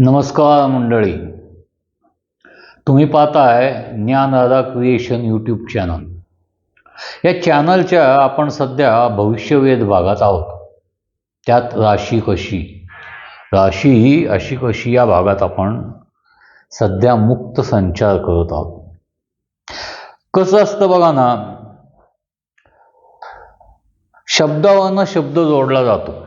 नमस्कार मंडळी. तुम्ही पाहताय ज्ञानदादा क्रिएशन यूट्यूब चॅनल या चॅनलच्या आपण सध्या भविष्यवेध भागात आहोत. त्यात राशी कशी? राशी ही अशी कशी या भागात आपण सध्या मुक्त संचार करत आहोत. कसं असतं बघा ना शब्दावरनं शब्द जोडला जातो.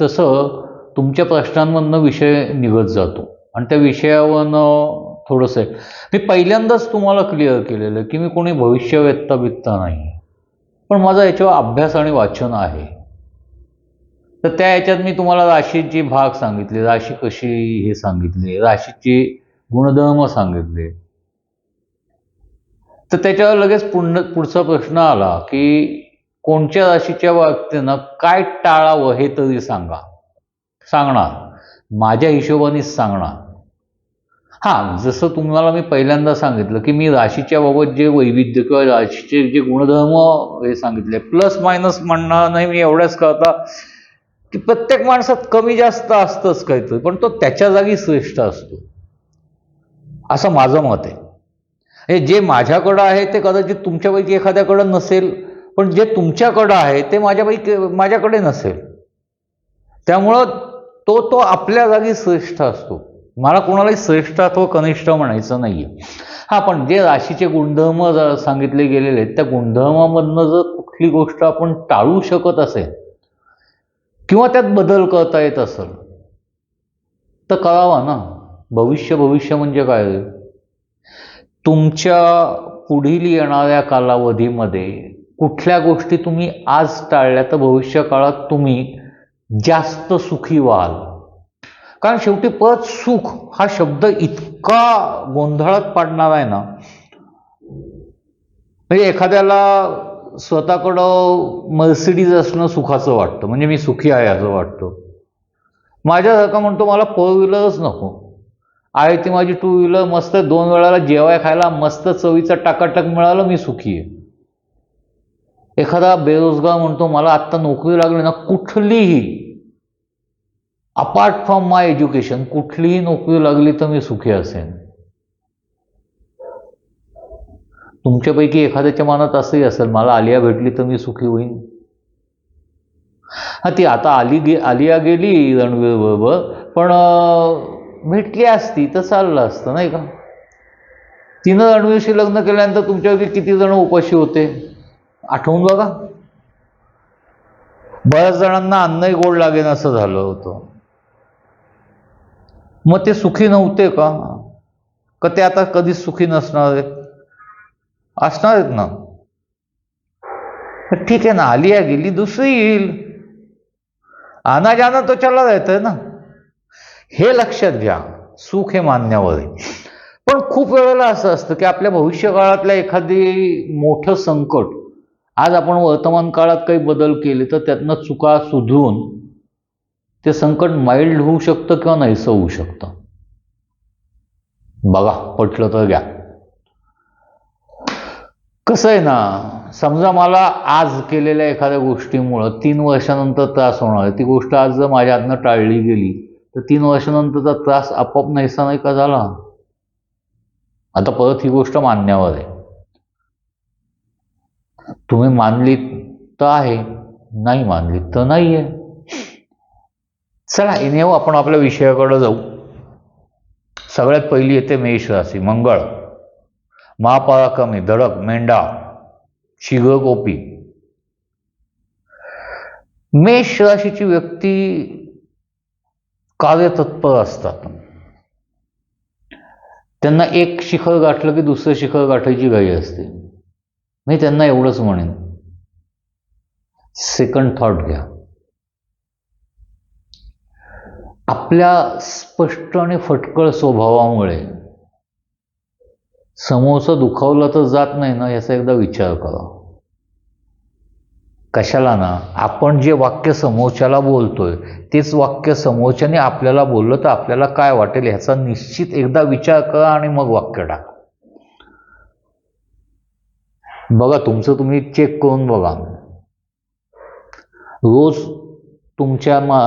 तसं तुमच्या प्रश्नांमधनं विषय निघत जातो. आणि त्या विषयावरनं थोडंसं आहे. मी पहिल्यांदाच तुम्हाला क्लिअर केलेलं की मी कोणी भविष्यवेत्ता बित्ता नाही. पण माझा याच्यावर अभ्यास आणि वाचन आहे. तर त्या याच्यात मी तुम्हाला राशीची भाग सांगितले. राशी कशी हे सांगितले. राशीची गुणधर्म सांगितले. तर त्याच्यावर लगेच पुढ पुढचा प्रश्न आला की कोणत्या राशीच्या व्यक्तीनं काय टाळावं हे तरी सांगा. सांगणार. माझ्या हिशोबानेच सांगणार. हां जसं तुम्हाला मी पहिल्यांदा सांगितलं की मी राशीच्या बाबत जे वैविध्य किंवा राशीचे जे गुणधर्म हे सांगितले प्लस मायनस म्हणणार नाही मी एवढ्याच करता की प्रत्येक माणसात कमी जास्त असतंच काहीतरी पण तो त्याच्या जागी श्रेष्ठ असतो. असं माझं मत आहे. हे जे माझ्याकडं आहे ते कदाचित तुमच्यापैकी एखाद्याकडं नसेल पण जे तुमच्याकडं आहे ते माझ्यापैकी माझ्याकडे नसेल. त्यामुळं तो तो आपल्या जागी श्रेष्ठ असतो. मला कोणालाही श्रेष्ठ अथवा कनिष्ठ म्हणायचं नाही आहे हां पण जे राशीचे गुणधर्म जर सांगितले गेलेले आहेत त्या गुणधर्मामधनं जर कुठली गोष्ट आपण टाळू शकत असेल किंवा त्यात बदल करता येत असेल तर करावा ना. भविष्य भविष्य म्हणजे काय? तुमच्या पुढील येणाऱ्या कालावधीमध्ये कुठल्या गोष्टी तुम्ही आज टाळल्या तर भविष्य काळात तुम्ही जास्त सुखी व्हाल. कारण शेवटी परत सुख हा शब्द इतका गोंधळात पाडणार आहे ना म्हणजे एखाद्याला स्वतःकडं मर्सिडीज असणं सुखाचं वाटतं म्हणजे मी सुखी आहे असं वाटतं. माझ्यासारखा म्हणतो मला फोर व्हीलरच नको. आहे ती माझी टू व्हीलर मस्त दोन वेळाला जेवाय खायला मस्त चवीचं टाकाटक मिळालं मी सुखी आहे. एखादा बेरोजगार म्हणतो मला आत्ता नोकरी लागली ना कुठलीही अपार्ट फ्रॉम माय एज्युकेशन कुठलीही नोकरी लागली तर मी सुखी असेन. तुमच्यापैकी एखाद्याच्या मनात असंही असेल मला आलिया भेटली तर मी सुखी होईन. हा ती आता आली गे आलिया गेली रणवीर बरोबर पण भेटली असती तर चाललं असतं नाही का? तिनं रणवीरशी लग्न केल्यानंतर तुमच्यापैकी किती जण उपाशी होते? आठवून बघा. बऱ्याच जणांना अन्नही गोड लागेन असं झालं होतं. मग ते सुखी नव्हते का? का ते आता कधीच सुखी नसणार आहेत? असणार आहेत ना? तर ठीक आहे ना आली आहे गेली दुसरी येईल. आना जाना तो चला जायचं ना. हे लक्षात घ्या सुख हे मान्यावर आहे. पण खूप वेळेला असं असतं की आपल्या भविष्यकाळातल्या एखादी मोठं संकट आज आपण वर्तमान काळात काही बदल केले तर त्यातनं चुका सुधरून ते संकट माइल्ड होऊ शकतं किंवा नाहीसं होऊ शकतं. बघा पटलं तर घ्या. कसं आहे ना समजा मला आज केलेल्या एखाद्या गोष्टीमुळं तीन वर्षानंतर त्रास होणार ती गोष्ट आज जर माझ्या हातनं टाळली गेली तर तीन वर्षानंतरचा त्रास आपोआप नाहीसा नाही का झाला? आता परत ही गोष्ट मान्यावर आहे. तुम्ही मानली तर आहे नाही मानली तर नाही आहे चला येऊ आपण आपल्या विषयाकडे जाऊ. सगळ्यात पहिली येते मेष राशी मंगळ. महापराक्रमी धडक मेंढा शिगगोपी मेष राशीची व्यक्ती कार्यतत्पर असतात. त्यांना एक शिखर गाठलं की दुसरं शिखर गाठायची घाई असते. मी त्यांना एवढंच म्हणेन. सेकंड थॉट घ्या. आपल्या स्पष्ट आणि फटकळ स्वभावामुळे समोरचं दुखावलं तर जात नाही ना याचा एकदा विचार करा. कशाला ना आपण जे वाक्य समोरच्याला बोलतोय तेच वाक्य समोरच्याने आपल्याला बोललं तर आपल्याला काय वाटेल ह्याचा निश्चित एकदा विचार करा आणि मग वाक्य टाका. बघा तुमचं तुम्ही चेक करून बघा. रोज तुमच्या मा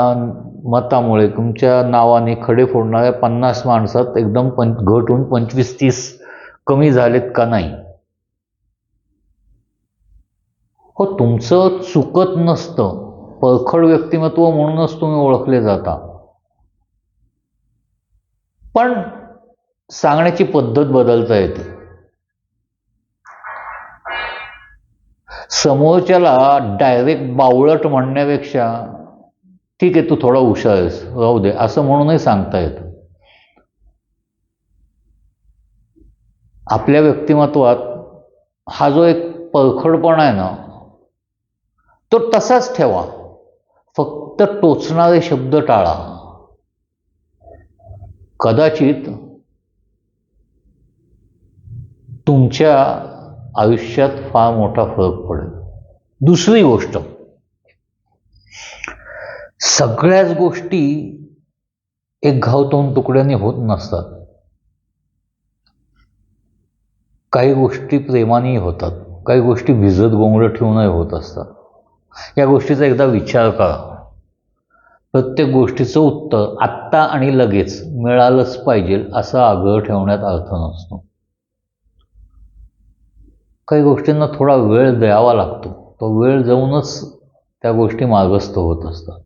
मतामुळे तुमच्या नावाने खडे फोडणाऱ्या पन्नास माणसात एकदम पं घट होऊन पंचवीस तीस कमी झालेत का नाही? हो तुमचं चुकत नसतं. परखड व्यक्तिमत्व म्हणूनच तुम्ही ओळखले जाता. पण सांगण्याची पद्धत बदलता येते. समोरच्याला डायरेक्ट बावळट म्हणण्यापेक्षा ठीक आहे तू थोडा हुशार आहेस राहू दे असं म्हणूनही सांगता येतं. आपल्या व्यक्तिमत्वात हा जो एक परखडपणा आहे ना तो तसाच ठेवा. फक्त टोचणारे शब्द टाळा. कदाचित तुमच्या आयुष्यात फार मोठा फरक पडेल. दुसरी गोष्ट सगळ्याच गोष्टी एक घाव दोन तुकड्याने होत नसतात. काही गोष्टी प्रेमानेही होतात काही गोष्टी भिजत गोंगडं ठेवूनही होत असतात. या गोष्टीचा एकदा विचार करा. प्रत्येक गोष्टीचं उत्तर आत्ता आणि लगेच मिळालंच पाहिजे असा आग्रह ठेवण्यात अर्थ नसतो. काही गोष्टींना थोडा वेळ द्यावा लागतो. तो वेळ जाऊनच त्या गोष्टी मार्गस्थ होत असतात.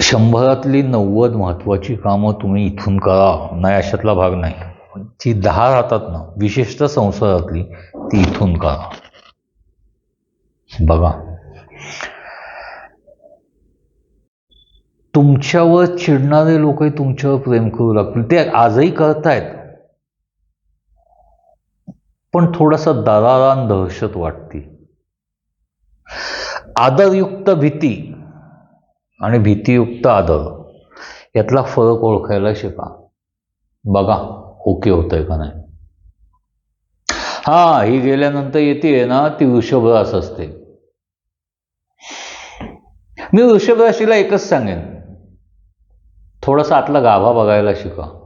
शंभरातली नव्वद महत्त्वाची कामं तुम्ही इथून करा. नाही अशातला भाग नाही. जी दहा राहतात ना विशेषतः संसारातली ती इथून करा. बघा. तुमच्यावर चिडणारे लोकही तुमच्यावर प्रेम करू लागतील. ते आजही करतायत. पण थोडासा दरारान दहशत वाटते. आदरयुक्त भीती आणि भीतीयुक्त आदर यातला फरक ओळखायला शिका. बघा ओके होतंय का नाही? हा ही गेल्यानंतर येते ना ती वृषभरास असते. मी वृषभ राशीला एकच सांगेन. थोडासा आतला गाभा बघायला शिका.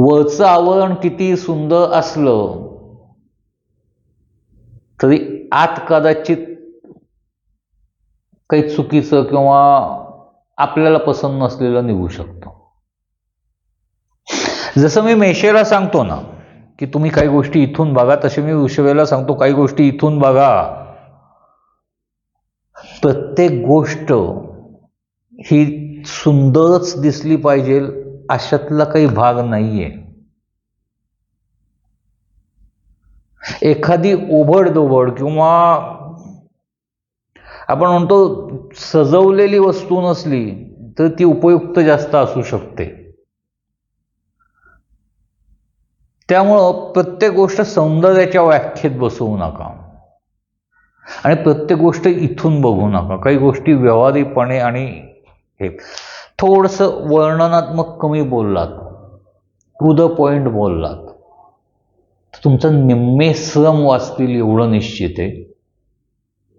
वरचं आवरण किती सुंदर असलं तरी आत कदाचित काही चुकीचं किंवा आपल्याला पसंत नसलेलं निघू शकतं. जसं मी मेशेला सांगतो ना की तुम्ही काही गोष्टी इथून बघा तसे मी उशवेला सांगतो काही गोष्टी इथून बघा. प्रत्येक गोष्ट ही सुंदरच दिसली पाहिजे अशातला काही भाग नाहीये. एखादी ओबडदोबड किंवा आपण म्हणतो सजवलेली वस्तू नसली तर ती उपयुक्त जास्त असू शकते. त्यामुळं प्रत्येक गोष्ट सौंदर्याच्या व्याख्येत बसवू नका. आणि प्रत्येक गोष्ट इथून बघू नका. काही गोष्टी व्यवहारिकपणे आणि हे थोडंसं वर्णनात्मक कमी बोललात. टू द पॉईंट बोललात. तर तुमचं निम्मे श्रम वाचतील एवढं निश्चित आहे.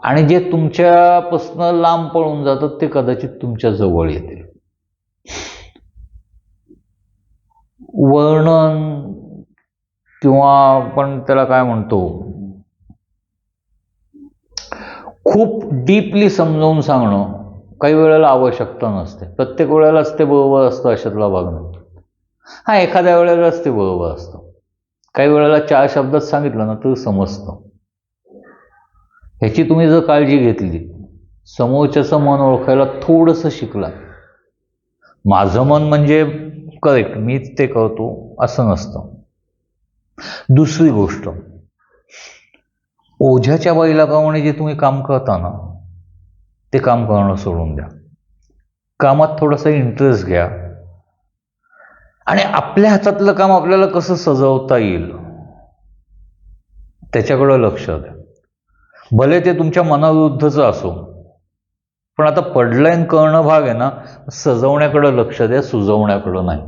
आणि जे तुमच्यापासनं लांब पळून जातात ते कदाचित तुमच्या जवळ येते वर्णन किंवा आपण त्याला काय म्हणतो? खूप डीपली समजावून सांगणं. काही वेळेला आवश्यकता नसते. प्रत्येक वेळेलाच ते बरोबर असतं अशातला भाग नाही. हा एखाद्या वेळेलाच ते बरोबर असतं. काही वेळेला चार शब्दात सांगितलं ना तर समजतं. ह्याची तुम्ही जर काळजी घेतली समोरच्याचं मन ओळखायला थोडंसं शिकला माझं मन म्हणजे करेक्ट मीच ते करतो असं नसतं. दुसरी गोष्ट ओझ्याच्या बैलाप्रमाणे जे तुम्ही काम करता ना ते काम करणं सोडून द्या. कामात थोडासा इंटरेस्ट घ्या. आणि आपल्या हातातलं काम आपल्याला कसं सजवता येईल? त्याच्याकडं लक्ष द्या. भले ते तुमच्या मनाविरुद्धचं असो पण आता पडलाईन करणं भाग आहे ना सजवण्याकडं लक्ष द्या सुजवण्याकडं नाही.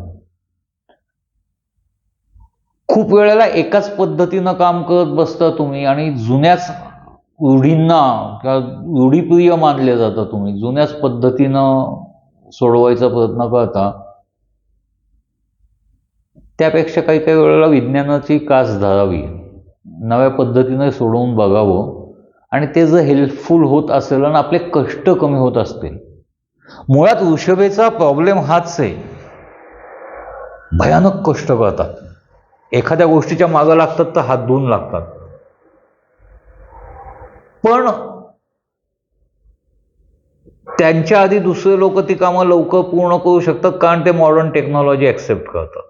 खूप वेळेला एकाच पद्धतीनं काम करत बसता तुम्ही आणि जुन्याच रूढींना किंवा रूढीप्रिय मानले जाता तुम्ही? जुन्याच पद्धतीनं सोडवायचा प्रयत्न करता. त्यापेक्षा काही काही वेळेला विज्ञानाची कास धरावी. नव्या पद्धतीने सोडवून बघावं. आणि ते जर हेल्पफुल होत असेल आणि आपले कष्ट कमी होत असतील. मुळात वृषभेचा प्रॉब्लेम हाच आहे. भयानक कष्ट करतात. एखाद्या गोष्टीच्या मागं लागतात तर हात धुवून लागतात. पण त्यांच्या आधी दुसरे लोक ती कामं लवकर पूर्ण करू शकतात कारण ते मॉडर्न टेक्नॉलॉजी ॲक्सेप्ट करतात.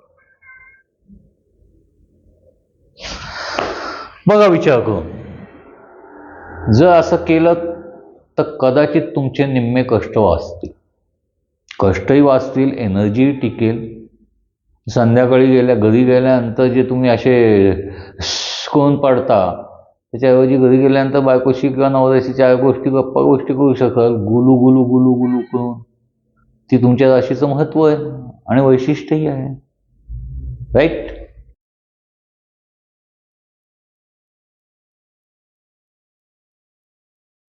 बघा विचार करून. जर असं केलं तर कदाचित तुमचे निम्मे कष्ट वाचतील. कष्टही वाचतील एनर्जी टिकेल. संध्याकाळी गेल्या घरी गेल्यानंतर जे तुम्ही असे कोण पडता त्याच्याऐवजी घरी गेल्यानंतर बायकोशी किंवा नवऱ्याशी चार गोष्टी गप्पा गोष्टी करू शकाल. गुलू गुलू गुलू गुलू करून. ती तुमच्या राशीचं महत्त्व आहे आणि वैशिष्ट्यही आहे. राईट